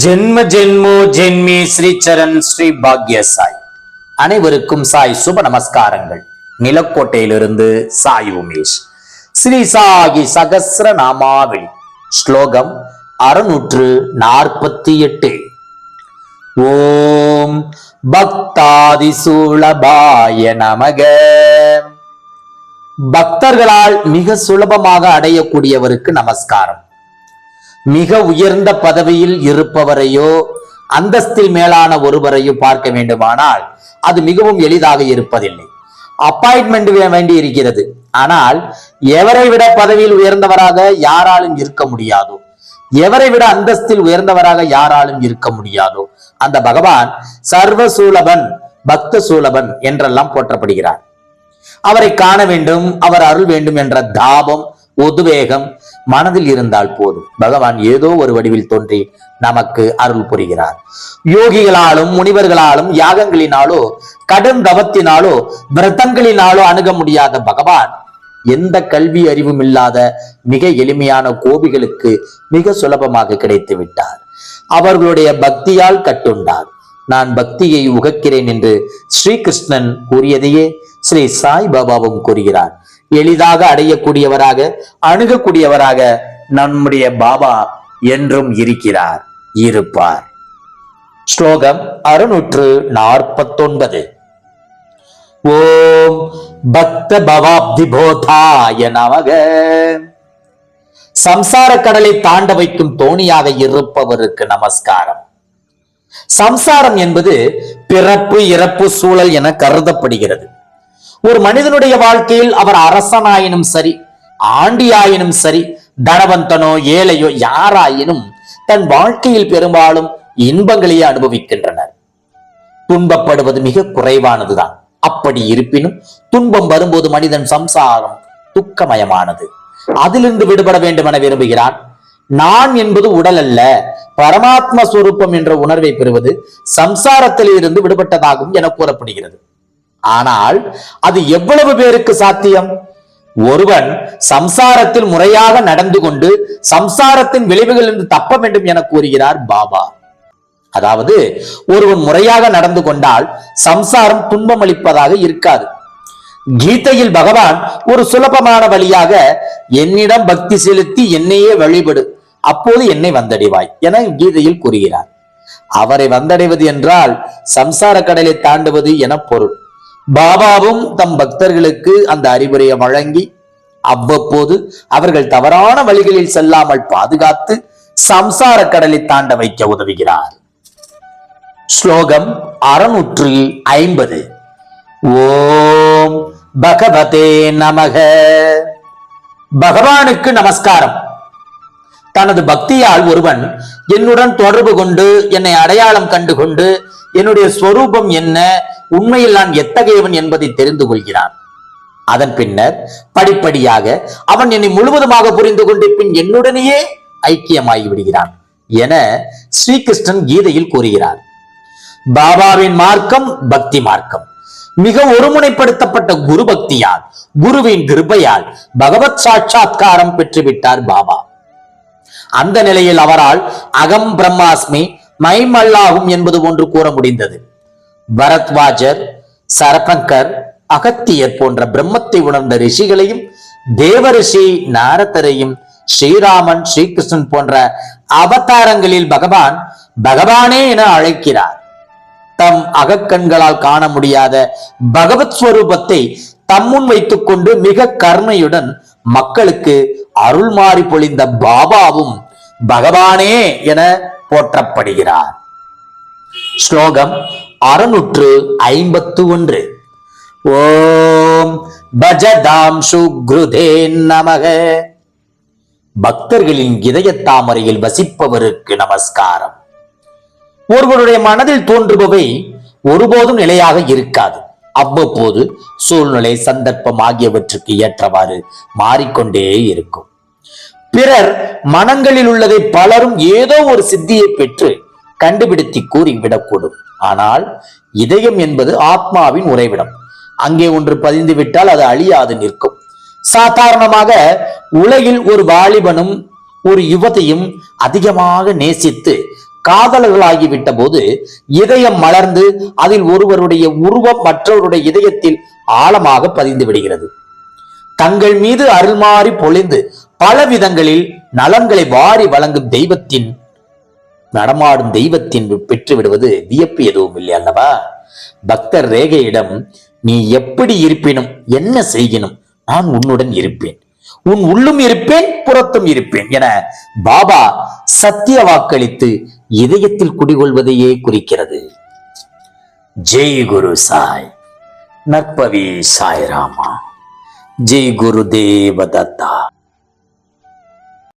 ஜென்ம ஜென்மோ ஜென்மி ஸ்ரீ சரண் ஸ்ரீ பாக்ய சாய் அனைவருக்கும் சாய் சுப நமஸ்காரங்கள். நிலக்கோட்டையிலிருந்து சாய் உமேஷ். ஸ்ரீ சாகி சகசிர நாமாவளி ஸ்லோகம் அறுநூற்று நாற்பத்தி எட்டு ஓம் பக்தாதிசூலபாய நமக. பக்தர்களால் மிக சுலபமாக அடையக்கூடியவருக்கு நமஸ்காரம். மிக உயர்ந்த பதவியில் இருப்பவரையோ அந்தஸ்தில் மேலான ஒருவரையோ பார்க்க வேண்டுமானால் அது மிகவும் எளிதாக இருப்பதில்லை. அப்பாயின்மெண்ட் வேண்டி இருக்கிறது. ஆனால் எவரை விட பதவியில் உயர்ந்தவராக யாராலும் இருக்க முடியாதோ எவரை விட அந்தஸ்தில் உயர்ந்தவராக யாராலும் இருக்க முடியாதோ அந்த பகவான் சர்வ சூலபன் பக்த சூலபன் என்றெல்லாம் போற்றப்படுகிறார். அவரை காண வேண்டும் அவர் அருள் வேண்டும் என்ற தாபம் உத்வேகம் மனதில் இருந்தால் போதும். பகவான் ஏதோ ஒரு வடிவில் தோன்றி நமக்கு அருள் புரிகிறார். யோகிகளாலும் முனிவர்களாலும் யாகங்களினாலோ கடும் தவத்தினாலோ விரதங்களினாலோ அணுக முடியாத பகவான் எந்த கல்வி அறிவும் இல்லாத மிக எளிமையான கோபிகளுக்கு மிக சுலபமாக கிடைத்து விட்டார். அவர்களுடைய பக்தியால் கட்டுண்டார். நான் பக்தியை உகக்கிறேன் என்று ஸ்ரீகிருஷ்ணன் கூறியதையே ஸ்ரீ சாய் பாபாவும் கூறுகிறார். எளிதாக அடையக்கூடியவராக அணுகக்கூடியவராக நம்முடைய பாபா என்றும் இருக்கிறார் இருப்பார். ஸ்லோகம் அறுநூற்று நாற்பத்தொன்பது. ஓம் பக்த பவாப்தி போதாய நமக. சம்சார கடலை தாண்ட வைக்கும் தோணியாக இருப்பவருக்கு நமஸ்காரம். சம்சாரம் என்பது பிறப்பு இறப்பு சூழல் என கருதப்படுகிறது. ஒரு மனிதனுடைய வாழ்க்கையில் அவர் அரசனாயினும் சரி ஆண்டியாயினும் சரி தனவந்தனோ ஏழையோ யாராயினும் தன் வாழ்க்கையில் பெரும்பாலும் இன்பங்களையே அனுபவிக்கின்றனர். துன்பப்படுவது மிக குறைவானதுதான். அப்படி இருப்பினும் துன்பம் வரும்போது மனிதன் சம்சாரம் துக்கமயமானது. அதிலிருந்து விடுபட வேண்டும் என விரும்புகிறான். நான் என்பது உடல் அல்ல பரமாத்ம சுரூபம் என்ற உணர்வை பெறுவது சம்சாரத்தில் இருந்து விடுபட்டதாகும் என கூறப்படுகிறது. ஆனால் அது எவ்வளவு பேருக்கு சாத்தியம்? ஒருவன் சம்சாரத்தில் முறையாக நடந்து கொண்டு சம்சாரத்தின் விளைவுகளிலிருந்து தப்ப வேண்டும் என கூறுகிறார் பாபா. அதாவது ஒருவன் முறையாக நடந்து கொண்டால் சம்சாரம் துன்பம் அளிப்பதாக இருக்காது. கீதையில் பகவான் ஒரு சுலபமான வழியாக என்னிடம் பக்தி செலுத்தி என்னையே வழிபடு அப்போது என்னை வந்தடைவாய் என கீதையில் கூறுகிறார். அவரை வந்தடைவது என்றால் சம்சார கடலை தாண்டுவது என பொருள். பாபாவும் தம் பக்தர்களுக்கு அந்த அறிவுரையை வழங்கி அவ்வப்போது அவர்கள் தவறான வழிகளில் செல்லாமல் பாதுகாத்து சம்சார கடலை தாண்ட வைக்க உதவுகிறார். ஸ்லோகம் அறுநூற்று ஐம்பது. ஓம் பகவதே நமக. பகவானுக்கு நமஸ்காரம். தனது பக்தியால் ஒருவன் என்னுடன் தொடர்பு கொண்டு என்னை அடையாளம் கண்டு கொண்டு என்னுடைய ஸ்வரூபம் என்ன உண்மையில் நான் எத்தகையவன் என்பதை தெரிந்து கொள்கிறான். அதன் பின்னர் படிப்படியாக அவன் என்னை முழுவதுமாக புரிந்து கொண்டு பின் என்னுடனேயே ஐக்கியமாகி விடுகிறான் என ஸ்ரீகிருஷ்ணன் கீதையில் கூறுகிறார். பாபாவின் மார்க்கம் பக்தி மார்க்கம். மிக ஒருமுனைப்படுத்தப்பட்ட குரு பக்தியால் குருவின் கிருபையால் பகவத் சாட்சாத்காரம் பெற்றுவிட்டார் பாபா. அந்த நிலையில் அவரால் அகம் பிரம்மாஸ்மி மைமல்லாகும் என்பது ஒன்று கூற முடிந்தது. பரத்வாஜர் சரபங்கர் அகத்தியர் போன்ற பிரம்மத்தை உணர்ந்த ரிஷிகளையும் தேவரிஷி நாரதரையும் ஸ்ரீராமன் ஸ்ரீகிருஷ்ணன் போன்ற அவதாரங்களில் பகவான் பகவானே என அழைக்கிறார். தம் அகக்கண்களால் காண முடியாத பகவத் ஸ்வரூபத்தை தம்முன் வைத்துக் கொண்டு மிக கர்மையுடன் மக்களுக்கு அருள் மாறி பொழிந்த பாபாவும் பகவானே என போற்றப்படுகிறார். ஸ்லோகம் அறுநூற்று ஐம்பத்து ஒன்று. ஓம் பஜதாம் சுக்ருதே நமக. பக்தர்களின் இதய தாமரையில் வசிப்பவருக்கு நமஸ்காரம். ஒருவருடைய மனதில் தோன்றுபவை ஒருபோதும் நிலையாக இருக்காது. அவ்வப்போது சூழ்நிலை சந்தர்ப்பம் ஆகியவற்றுக்கு ஏற்றவாறு மாறிக்கொண்டே இருக்கும். பிறர் மனங்களில் உள்ளதை பலரும் ஏதோ ஒரு சித்தியை பெற்று கண்டுபிடித்து கூறிவிடக்கூடும் ஆனால் இதயம் என்பது ஆத்மாவின் உறைவிடம். அங்கே ஒன்று பதிந்து விட்டால் அது அழியாது நிற்கும். சாதாரணமாக உலகில் ஒரு வாலிபனும் ஒரு யுவதியும் அதிகமாக நேசித்து காதலர்களாகிவிட்ட போது இதயம் மலர்ந்து அதில் ஒருவருடைய உருவம் மற்றவருடைய இதயத்தில் ஆழமாக பதிந்து விடுகிறது. தங்கள் மீது அருள்மாறி பொழிந்து பல விதங்களில் நலன்களை வாரி வழங்கும் தெய்வத்தின் நடமாடும் தெய்வத்தின் பெற்று விடுவது வியப்பு எதுவும் இல்லை அல்லவா? பக்தர் ரேகையிடம் நீ எப்படி இருப்பினும்? என்ன செய்கினும் நான் உன்னுடன் இருப்பேன். உன் உள்ளும் இருப்பேன் புறத்தும் இருப்பேன் என பாபா சத்திய வாக்களித்து இதயத்தில் குடிகொள்வதையே குறிக்கிறது. ஜெய் குரு சாய். நற்பவி சாய் ராமா ஜெய் குரு தேவதத்தா